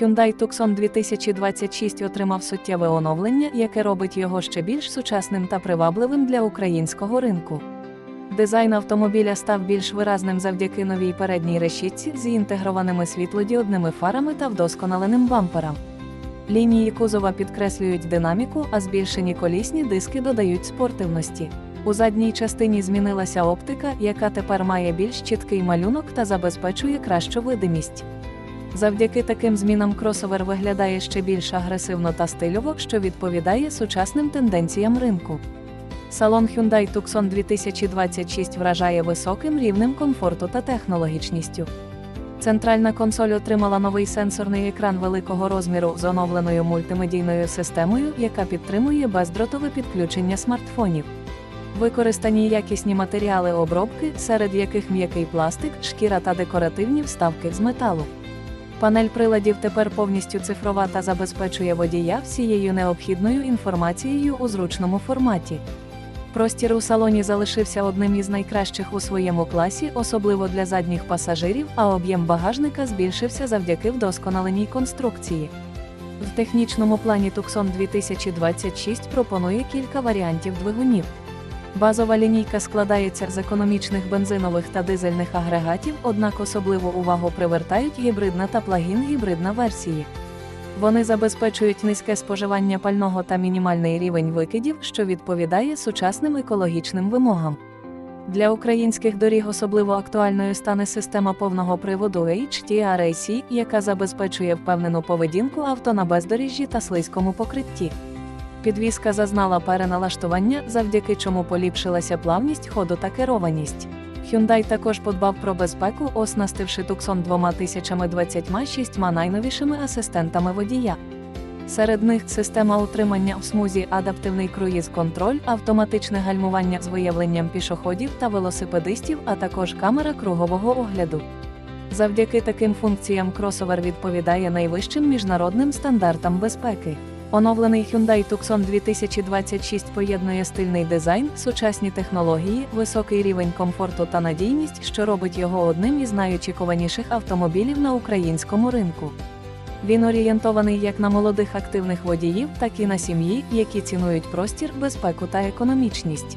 Hyundai Tucson 2026 отримав суттєве оновлення, яке робить його ще більш сучасним та привабливим для українського ринку. Дизайн автомобіля став більш виразним завдяки новій передній решітці з інтегрованими світлодіодними фарами та вдосконаленим бампером. Лінії кузова підкреслюють динаміку, а збільшені колісні диски додають спортивності. У задній частині змінилася оптика, яка тепер має більш чіткий малюнок та забезпечує кращу видимість. Завдяки таким змінам кросовер виглядає ще більш агресивно та стильово, що відповідає сучасним тенденціям ринку. Салон Hyundai Tucson 2026 вражає високим рівнем комфорту та технологічністю. Центральна консоль отримала новий сенсорний екран великого розміру з оновленою мультимедійною системою, яка підтримує бездротове підключення смартфонів. Використані якісні матеріали обробки, серед яких м'який пластик, шкіра та декоративні вставки з металу. Панель приладів тепер повністю цифрова та забезпечує водія всією необхідною інформацією у зручному форматі. Простір у салоні залишився одним із найкращих у своєму класі, особливо для задніх пасажирів, а об'єм багажника збільшився завдяки вдосконаленій конструкції. В технічному плані Tucson 2026 пропонує кілька варіантів двигунів. Базова лінійка складається з економічних бензинових та дизельних агрегатів, однак особливу увагу привертають гібридна та плагін-гібридна версії. Вони забезпечують низьке споживання пального та мінімальний рівень викидів, що відповідає сучасним екологічним вимогам. Для українських доріг особливо актуальною стане система повного приводу HTRAC, яка забезпечує впевнену поведінку авто на бездоріжжі та слизькому покритті. Підвізка зазнала переналаштування, завдяки чому поліпшилася плавність ходу та керованість. Hyundai також подбав про безпеку, оснастивши Tucson 2026 найновішими асистентами водія. Серед них система утримання в смузі, адаптивний круїз-контроль, автоматичне гальмування з виявленням пішоходів та велосипедистів, а також камера кругового огляду. Завдяки таким функціям кросовер відповідає найвищим міжнародним стандартам безпеки. Оновлений Hyundai Tucson 2026 поєднує стильний дизайн, сучасні технології, високий рівень комфорту та надійність, що робить його одним із найочікуваніших автомобілів на українському ринку. Він орієнтований як на молодих активних водіїв, так і на сім'ї, які цінують простір, безпеку та економічність.